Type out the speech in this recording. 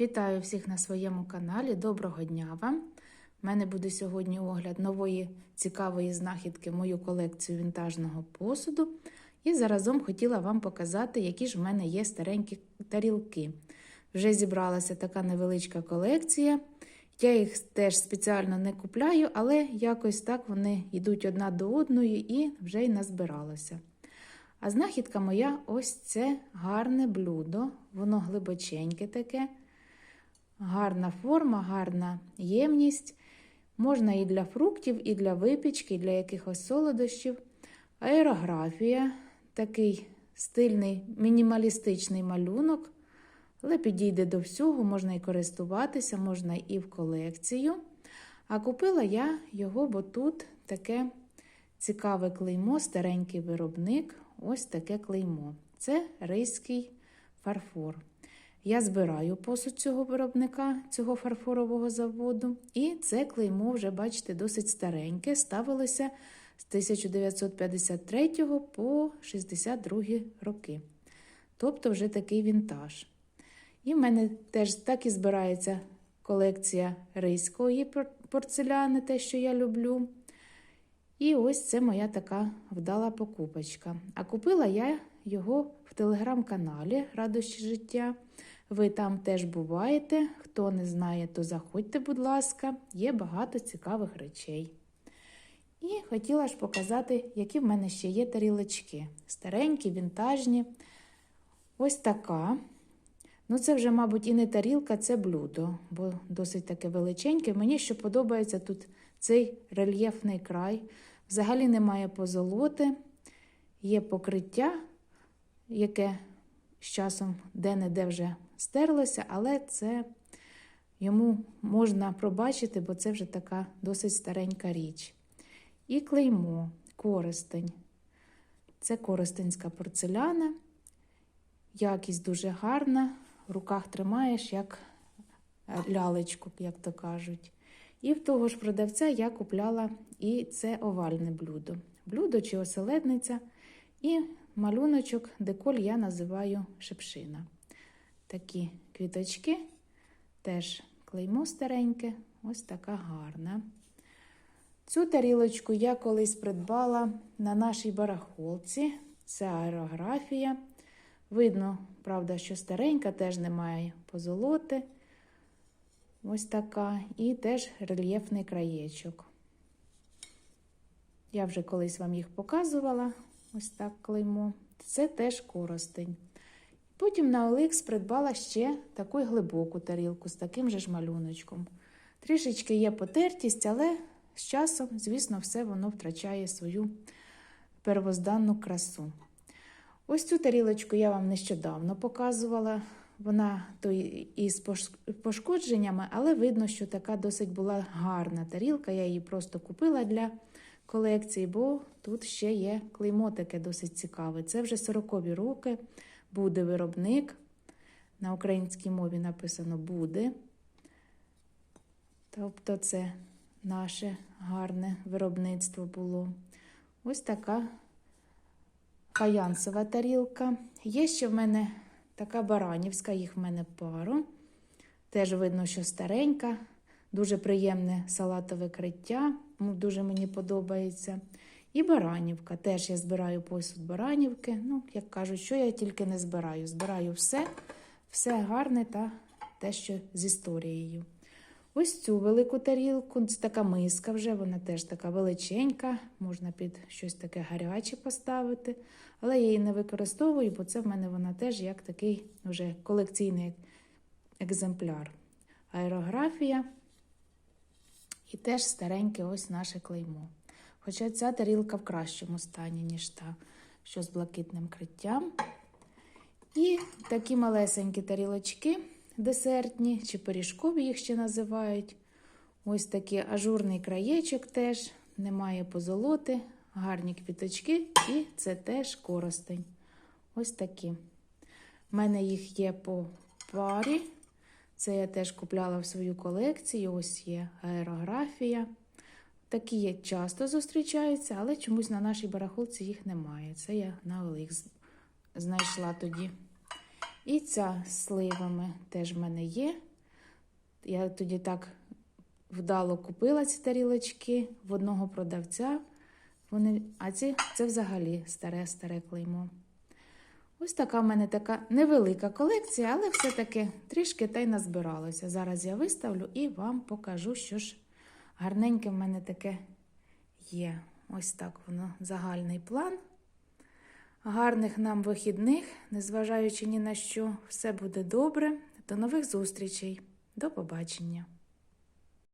Вітаю всіх на своєму каналі. Доброго дня вам! У мене буде сьогодні огляд нової цікавої знахідки в мою колекцію вінтажного посуду. І заразом хотіла вам показати, які ж в мене є старенькі тарілки. Вже зібралася така невеличка колекція. Я їх теж спеціально не купляю, але якось так вони йдуть одна до одної і вже й назбиралося. А знахідка моя ось це гарне блюдо, воно глибоченьке таке. Гарна форма, гарна ємність. Можна і для фруктів, і для випічки, і для якихось солодощів. Аерографія, такий стильний мінімалістичний малюнок, але підійде до всього, можна і користуватися, можна і в колекцію. А купила я його, бо тут таке цікаве клеймо, старенький виробник. Ось таке клеймо. Це ризький фарфор. Я збираю посуд цього виробника, цього фарфорового заводу, і це клеймо вже, бачите, досить стареньке, ставилося з 1953 по 62 роки. Тобто вже такий вінтаж. І в мене теж так і збирається колекція ризької порцеляни, те, що я люблю. І ось це моя така вдала покупочка. А купила я його в телеграм-каналі Радощі життя. Ви там теж буваєте. Хто не знає, то заходьте, будь ласка, є багато цікавих речей. І хотіла ж показати, які в мене ще є тарілочки. Старенькі, вінтажні. Ось така. Ну, це вже, мабуть, і не тарілка, це блюдо, бо досить таке величеньке. Мені що подобається тут цей рельєфний край. Взагалі немає позолоти, є покриття, яке з часом де-не-де вже стерлося, але це йому можна пробачити, бо це вже така досить старенька річ. І клеймо, користень. Це користенська порцеляна, якість дуже гарна. В руках тримаєш, як лялечку, як то кажуть. І в того ж продавця я купляла і це овальне блюдо. Блюдо чи оселедниця, і малюночок, деколь я називаю шипшина. Такі квіточки, теж клеймо стареньке, ось така гарна. Цю тарілочку я колись придбала на нашій барахолці. Це аерографія. Видно, правда, що старенька, теж немає позолоти. Ось така. І теж рельєфний краєчок. Я вже колись вам їх показувала. Ось так клеймо. Це теж коростень. Потім на Оликс придбала ще таку глибоку тарілку з таким же ж малюночком. Трішечки є потертість, але з часом, звісно, все воно втрачає свою первозданну красу. Ось цю тарілочку я вам нещодавно показувала. Вона то із пошкодженнями, але видно, що така досить була гарна тарілка. Я її просто купила для колекції, бо тут ще є клеймо таке досить цікаве. Це вже 40-ві роки, буде виробник. На українській мові написано буде. Тобто, це наше гарне виробництво було. Ось така фаянсова тарілка. Є ще в мене така баранівська, їх в мене пару. Теж видно, що старенька, дуже приємне салатове криття, дуже мені подобається. І баранівка. Теж я збираю посуд баранівки. Ну, як кажуть, що я тільки не збираю. Збираю все, все гарне та те, що з історією. Ось цю велику тарілку, це така миска вже, вона теж така величенька, можна під щось таке гаряче поставити. Але я її не використовую, бо це в мене вона теж як такий вже колекційний екземпляр. Аерографія і теж стареньке ось наше клеймо. Хоча ця тарілка в кращому стані, ніж та, що з блакитним криттям. І такі малесенькі тарілочки десертні, чи пиріжкові їх ще називають. Ось такий ажурний краєчок теж, немає позолоти, гарні квіточки, і це теж коростень. Ось такі. У мене їх є по парі. Це я теж купляла в свою колекцію. Ось є аерографія. Такі часто зустрічаються, але чомусь на нашій барахолці їх немає. Це я на Оликс знайшла тоді. І ця з сливами теж в мене є. Я тоді так вдало купила ці тарілочки в одного продавця. Вони, а ці це взагалі старе-старе клеймо. Ось така в мене така невелика колекція, але все-таки трішки та й назбиралося. Зараз я виставлю і вам покажу, що ж гарненьке в мене таке є. Ось так воно загальний план. Гарних нам вихідних, незважаючи ні на що, все буде добре. До нових зустрічей. До побачення!